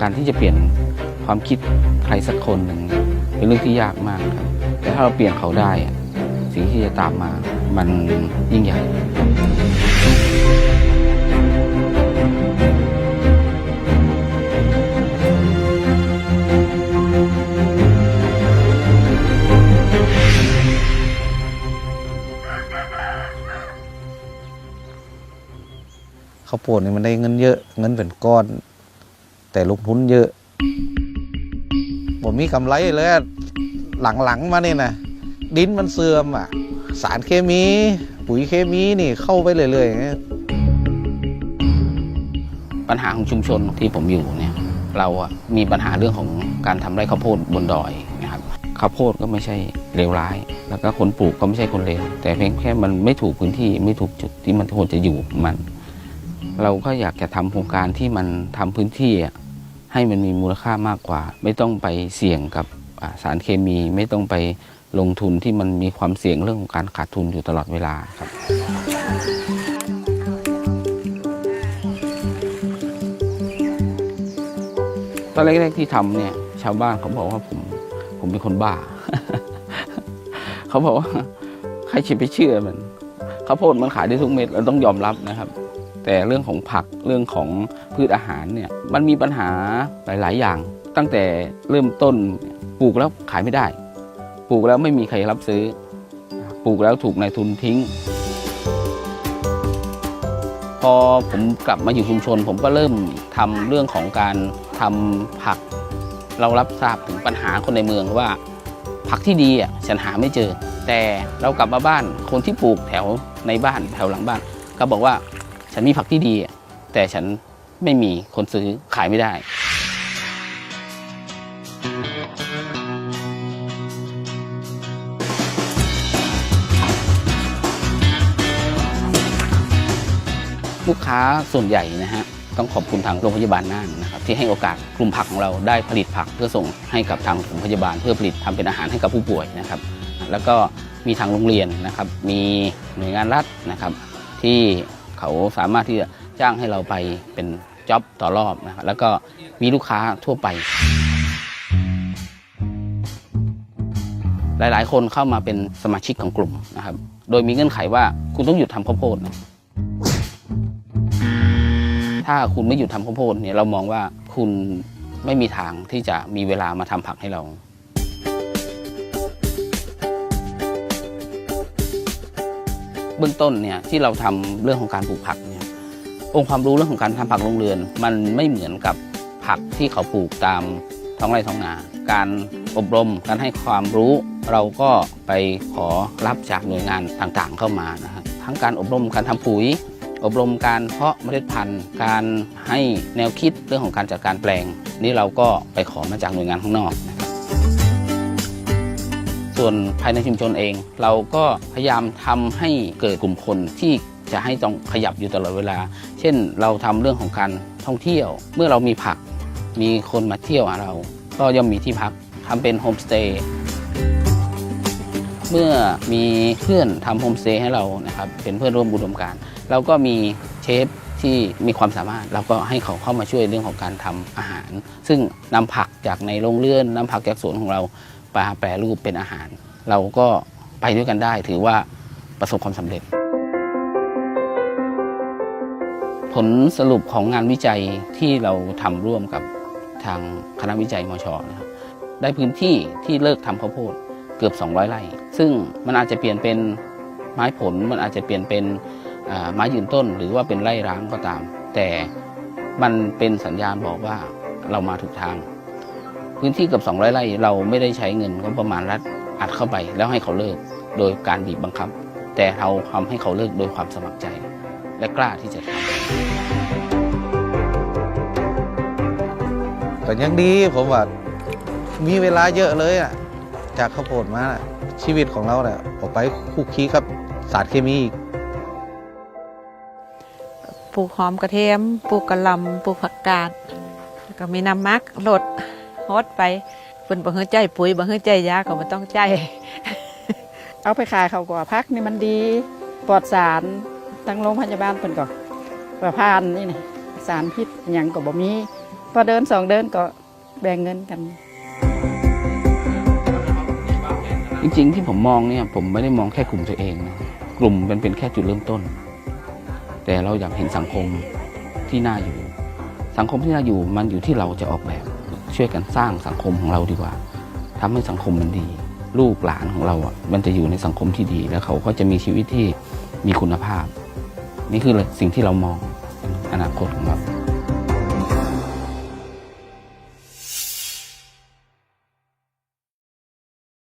การที่จะเปลี่ยนความคิดใครสักคนหนึ่งเป็นเรื่องที่ยากมากครับ แต่ถ้าเราเปลี่ยนเขาได้ สิ่งที่จะตามมามันยิ่งใหญ่ข้าวโพดนี่มันได้เงินเยอะ เงินเป็นก้อน แต่ลงทุนเยอะผมมีกำไรเลยหลังๆมานี่นะดินมันเสื่อมอะ สารเคมี ปุ๋ยเคมีนี่เข้าไปเรื่อยๆอย่างนี้ปัญหาของชุมชนที่ผมอยู่เนี่ย เราอะมีปัญหาเรื่องของการทำไร่ข้าวโพดบนดอยนะครับข้าวโพดก็ไม่ใช่เลวร้าย แล้วก็คนปลูกก็ไม่ใช่คนเลวแต่เพียงแค่มันไม่ถูกพื้นที่ไม่ถูกจุดที่มันควรจะอยู่มัน เราก็อยากจะทำโครงการที่มันทำพื้นที่อะ ให้มันมีมูลค่ามากกว่า ไม่ต้องไปเสี่ยงกับสารเคมี ไม่ต้องไปลงทุนที่มันมีความเสี่ยงเรื่องของการขาดทุนอยู่ตลอดเวลาครับตอนแรกๆที่ทำเนี่ย ชาวบ้านเขาบอกว่าผมผมเป็นคนบ้า เขาบอกว่าใครจะไปเชื่อมันข้าวโพดมันขายได้ทุกเม็ดเราต้องยอมรับนะครับ แต่เรื่องของผักเรื่องของพืชอาหารเนี่ยมันมีปัญหาหลาย ๆ อย่าง ตั้งแต่เริ่มต้นปลูกแล้วขายไม่ได้ ปลูกแล้วไม่มีใครรับซื้อ ปลูกแล้วถูกนายทุนทิ้ง พอผมกลับมาอยู่ชุมชน ผมก็เริ่มทำเรื่องของการทำผัก เรารับทราบถึงปัญหาคนในเมืองว่า ผักที่ดีอะฉันหาไม่เจอ แต่เรากลับมาบ้านคนที่ปลูกแถวในบ้านแถวหลังบ้าน ก็บอกว่า ฉันมีผักที่ดี แต่ฉันไม่มีคนซื้อขายไม่ได้ ลูกค้าส่วนใหญ่นะฮะต้องขอบคุณทางโรงพยาบาลน่านนะครับที่ให้โอกาสกลุ่มผักของเราได้ผลิตผักเพื่อส่งให้กับทางโรงพยาบาล เพื่อผลิตทำเป็นอาหารให้กับผู้ป่วยนะครับ แล้วก็มีทางโรงเรียนนะครับ มีหน่วยงานรัฐนะครับ ที่ เขาสามารถที่จะจ้างให้เราไปเป็นจ็อบต่อรอบนะครับแล้วก็มีลูกค้าทั่วไป หลาย ๆ คนเข้ามาเป็นสมาชิกของกลุ่มนะครับ โดยมีเงื่อนไขว่าคุณต้องหยุดทำข้าวโพดนะถ้าคุณไม่หยุดทำข้าวโพดเนี่ยเรามองว่าคุณไม่มีทางที่จะมีเวลามาทำผักให้เรา เบื้องต้นเนี่ยที่เราทำเรื่องของการปลูกผักเนี่ยองค์ความรู้เรื่องของการทำผักโรงเรือน มันไม่เหมือนกับผักที่เขาปลูกตามท้องไร่ท้องนา การอบรมการให้ความรู้ เราก็ไปขอรับจากหน่วยงานต่างๆ เข้ามานะครับทั้งการอบรมการทำปุ๋ย อบรมการเพาะเมล็ดพันธุ์ การให้แนวคิดเรื่องของการจัดการแปลง นี่เราก็ไปขอมาจากหน่วยงานข้างนอกนะ ส่วนภายในชุมชนเอง เราก็พยายามทำให้เกิดกลุ่มคนที่จะให้ต้องขยับอยู่ตลอดเวลา เช่น เราทำเรื่องของการท่องเที่ยว เมื่อเรามีผัก มีคนมาเที่ยวหาเรา ก็ย่อมมีที่พักทำเป็นโฮมสเตย์เมื่อมีเพื่อนทำโฮมสเตย์ให้เรานะครับเป็นเพื่อนร่วมบุรมการเราก็มีเชฟที่มีความสามารถเราก็ให้เขาเข้ามาช่วยเรื่องของการทำอาหาร ซึ่งนำผักจากในโรงเรือนนำผักจากสวนของเรา ไปแปรรูปเป็นอาหาร เราก็ไปด้วยกันได้ถือว่าประสบความสำเร็จ ผลสรุปของงานวิจัยที่เราทำร่วมกับทางคณะวิจัยมชนะครับได้พื้นที่ที่เลิกทำข้าวโพดเกือบ 200 ไร่ ซึ่งมันอาจจะเปลี่ยนเป็นไม้ผล มันอาจจะเปลี่ยนเป็นไม้ยืนต้น หรือว่าเป็นไร่ร้างก็ตาม แต่มันเป็นสัญญาณบอกว่าเรามาถูกทาง พื้นที่เกือบ200ไร่เราไม่ได้ใช้เงินงบประมาณรัฐอัดเข้าไปแล้วให้เขาเลิกโดยการบีบบังคับ แต่เราทำให้เขาเลิกโดยความสมัครใจ และกล้าที่จะทำก็ยังดีผมว่ามีเวลาเยอะเลยอะจากข้าวโพดมาน่ะชีวิตของเราเนี่ยออกไปคุกคีกับสารเคมีอีกปลูกหอมกระเทียมปลูกกระหลำปลูกผักกาดแล้วก็มีน้ำมักลด ฮดไปเพิ่นบ่เฮือใจปุ๋ยบ่เฮือใจยาก็บ่ต้องใจ เอาไปขายเขาก็พักนี่มันดีปลอดสารทั้งโรงพยาบาลเพิ่นก็ประพานนี่นี่สารพิษหยังก็บ่มีพอเดินสองเดินก็แบ่งเงินกัน จริงๆที่ผมมองเนี่ยผมไม่ได้มองแค่กลุ่มตัวเองนะกลุ่มมันเป็นแค่จุดเริ่มต้น แต่เราอยากเห็นสังคมที่น่าอยู่ สังคมที่น่าอยู่มันอยู่ที่เราจะออกแบบ ช่วยกันสร้างสังคมของเราดีกว่าทำให้สังคมมันดี ลูกหลานของเราอะมันจะอยู่ในสังคมที่ดี แล้วเขาก็จะมีชีวิตที่มีคุณภาพ นี่คือสิ่งที่เรามองอนาคตของเรา